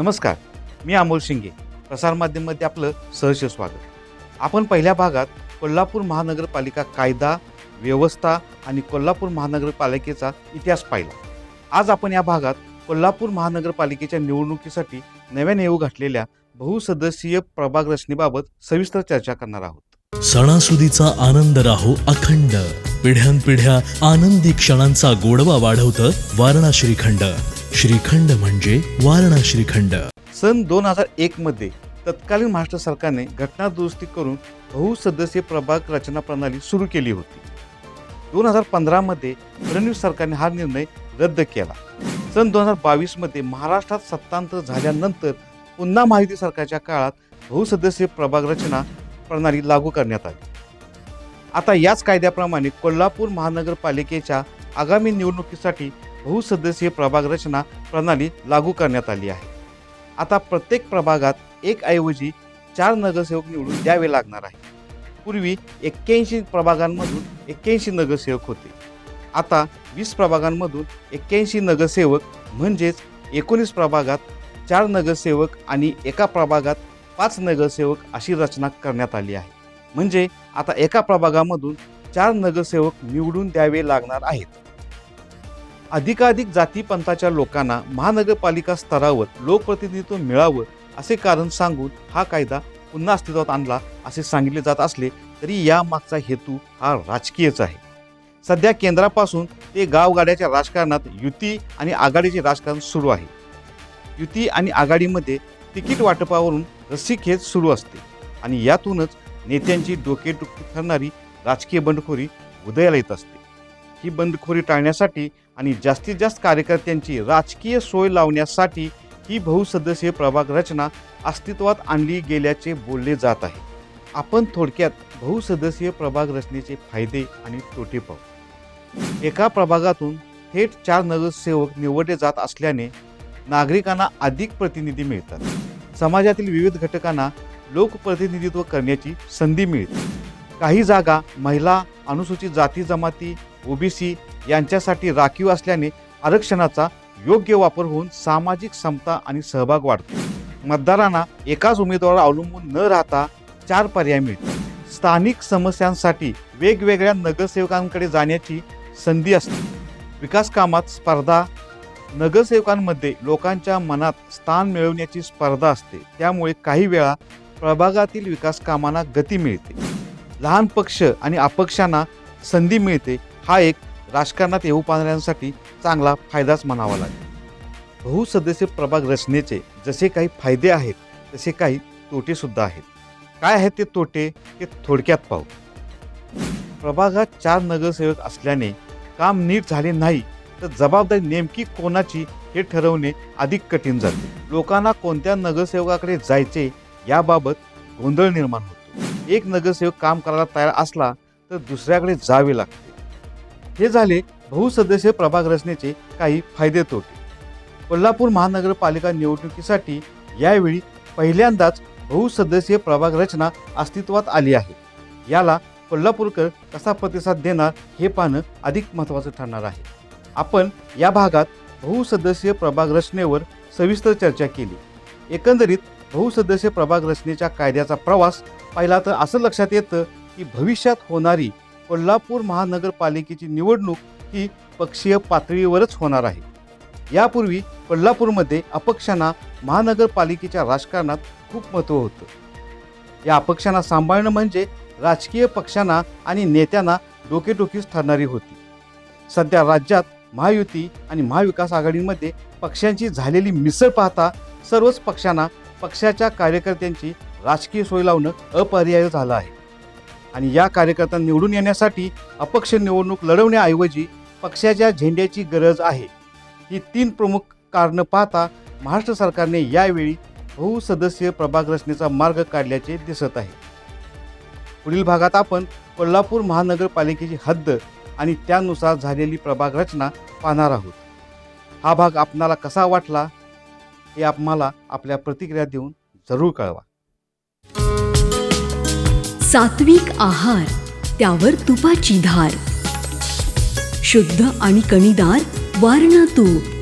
नमस्कार मी अमोल शिंगे. प्रसारमाध्यममध्ये आपलं सहर्ष स्वागत. आपण पहिल्या भागात कोल्हापूर महानगरपालिका कायदा व्यवस्था आणि कोल्हापूर महानगरपालिकेचा इतिहास पाहिला. आज आपण या भागात कोल्हापूर महानगरपालिकेच्या निवडणुकीसाठी नव्याने येऊ घातलेल्या बहुसदस्यीय प्रभाग रचनेबाबत सविस्तर चर्चा करणार आहोत. सणासुदीचा आनंद राहो अखंड. पिढ्यानपिढ्या आनंदी क्षणांचा गोडवा वाढवतं वारणा श्रीखंड श्रीखंड म्हणजे वारणा श्रीखंड. सन दोन हजार एकमध्ये तत्कालीन महाराष्ट्र सरकारने घटना दुरुस्ती करून बहुसदस्यीय प्रभाग रचना प्रणाली सुरू केली होती. दोन हजार पंधरामध्ये फडणवीस सरकारने हा निर्णय रद्द केला. सन दोन हजार बावीसमध्ये महाराष्ट्रात सत्तांतर झाल्यानंतर पुन्हा माहिती सरकारच्या काळात बहुसदस्यीय प्रभाग रचना प्रणाली लागू करण्यात आली. आता याच कायद्याप्रमाणे कोल्हापूर महानगरपालिकेच्या आगामी निवडणुकीसाठी बहुसदस्यीय प्रभाग रचना प्रणाली लागू करण्यात आली आहे. आता प्रत्येक प्रभागात एक ऐवजी चार नगरसेवक निवडून द्यावे लागणार आहे पूर्वी एक्क्याऐंशी प्रभागांमधून एक्क्याऐंशी नगरसेवक होते. आता वीस प्रभागांमधून एक्क्याऐंशी नगरसेवक म्हणजेच एकोणीस प्रभागात चार नगरसेवक आणि एका प्रभागात पाच नगरसेवक अशी रचना करण्यात आली आहे. म्हणजे आता एका प्रभागामधून चार नगरसेवक निवडून द्यावे लागणार आहेत. अधिकाधिक जातीपंथाच्या लोकांना महानगरपालिका स्तरावर लोकप्रतिनिधित्व मिळावं असे कारण सांगून हा कायदा पुन्हा अस्तित्वात आणला असे सांगितले जात असले तरी या मागचा हेतू हा राजकीयच आहे. सध्या केंद्रापासून ते गावगाड्याच्या राजकारणात युती आणि आघाडीचे राजकारण सुरू आहे. युती आणि आघाडीमध्ये तिकीट वाटपावरून रस्सीखेच सुरू असते आणि यातूनच नेत्यांची डोकेटुकी ठरणारी राजकीय बंडखोरी उदयाला येत असते. ही बंडखोरी टाळण्यासाठी आणि जास्तीत जास्त कार्यकर्त्यांची राजकीय सोय लावण्यासाठी ही बहुसदस्यीय प्रभाग रचना अस्तित्वात आणली गेल्याचे बोलले जात आहे. आपण थोडक्यात बहुसदस्यीय प्रभाग रचनेचे फायदे आणि तोटे पाहू. एका प्रभागातून थेट चार नगरसेवक निवडले जात असल्याने नागरिकांना अधिक प्रतिनिधी मिळतात. समाजातील विविध घटकांना लोकप्रतिनिधित्व करण्याची संधी मिळते. काही जागा महिला अनुसूचित जाती जमाती ओबीसी यांच्यासाठी राखीव असल्याने आरक्षणाचा योग्य वापर होऊन सामाजिक समता आणि सहभाग वाढतो. मतदारांना एकाच उमेदवारावर अवलंबून न राहता चार पर्याय मिळतात स्थानिक समस्यांसाठी वेगवेगळ्या नगरसेवकांकडे जाण्याची संधी असते. विकास कामात स्पर्धा नगरसेवकांमध्ये लोकांच्या मनात स्थान मिळवण्याची स्पर्धा असते. त्यामुळे काही वेळा प्रभागातील विकास कामांना गती मिळते. लहान पक्ष आणि अपक्षांना संधी मिळते. हा एक राजकारणात येऊ पाहणाऱ्यांसाठी चांगला फायदाच म्हणावा लागेल. बहुसदस्य प्रभाग रचनेचे जसे काही फायदे आहेत तसे काही तोटेसुद्धा आहेत. काय आहेत ते तोटे ते थोडक्यात पाहू. प्रभागात चार नगरसेवक असल्याने काम नीट झाले नाही तर जबाबदारी नेमकी कोणाची हे ठरवणे अधिक कठीण जाते. लोकांना कोणत्या नगरसेवकाकडे जायचे याबाबत गोंधळ निर्माण होतो. एक नगरसेवक काम करायला तयार असला तर दुसऱ्याकडे जावे लागते. हे झाले बहुसदस्य प्रभाग रचनेचे काही फायदे तोटे. कोल्हापूर महानगरपालिका निवडणुकीसाठी यावेळी पहिल्यांदाच बहुसदस्यीय प्रभाग रचना अस्तित्वात आली आहे. याला कोल्हापूरकर कसा प्रतिसाद देणार हे पाहणं अधिक महत्त्वाचं ठरणार आहे. आपण या भागात बहुसदस्यीय प्रभाग रचनेवर सविस्तर चर्चा केली. एकंदरीत बहुसदस्य प्रभाग रचनेच्या कायद्याचा प्रवास पाहिला तर असं लक्षात येतं की भविष्यात होणारी कोल्हापूर महानगरपालिकेची निवडणूक ही पक्षीय पातळीवरच होणार आहे. यापूर्वी कोल्हापूरमध्ये अपक्षांना महानगरपालिकेच्या राजकारणात खूप महत्त्व होतं. या अपक्षांना सांभाळणं म्हणजे राजकीय पक्षांना आणि नेत्यांना डोकेडोकीच ठरणारी होती. सध्या राज्यात महायुती आणि महाविकास आघाडीमध्ये पक्षांची झालेली मिसळ पाहता सर्वच पक्षांना पक्षाच्या कार्यकर्त्यांची राजकीय सोय लावणं अपरिहार्य झालं आहे. आणि या कार्यकर्त्यांना निवडून येण्यासाठी अपक्ष निवडणूक लढवण्याऐवजी पक्षाच्या झेंड्याची गरज आहे. ही तीन प्रमुख कारणं पाहता महाराष्ट्र सरकारने यावेळी बहुसदस्यीय प्रभाग रचनेचा मार्ग काढल्याचे दिसत आहे. पुढील भागात आपण कोल्हापूर महानगरपालिकेची हद्द आणि त्यानुसार झालेली प्रभाग रचना पाहणार आहोत. हा भाग आपणाला कसा वाटला हे आम्हाला आपल्या प्रतिक्रिया देऊन जरूर कळवा. सात्विक आहार त्यावर तुपाची धार. शुद्ध आणि कणीदार वारणा तूप.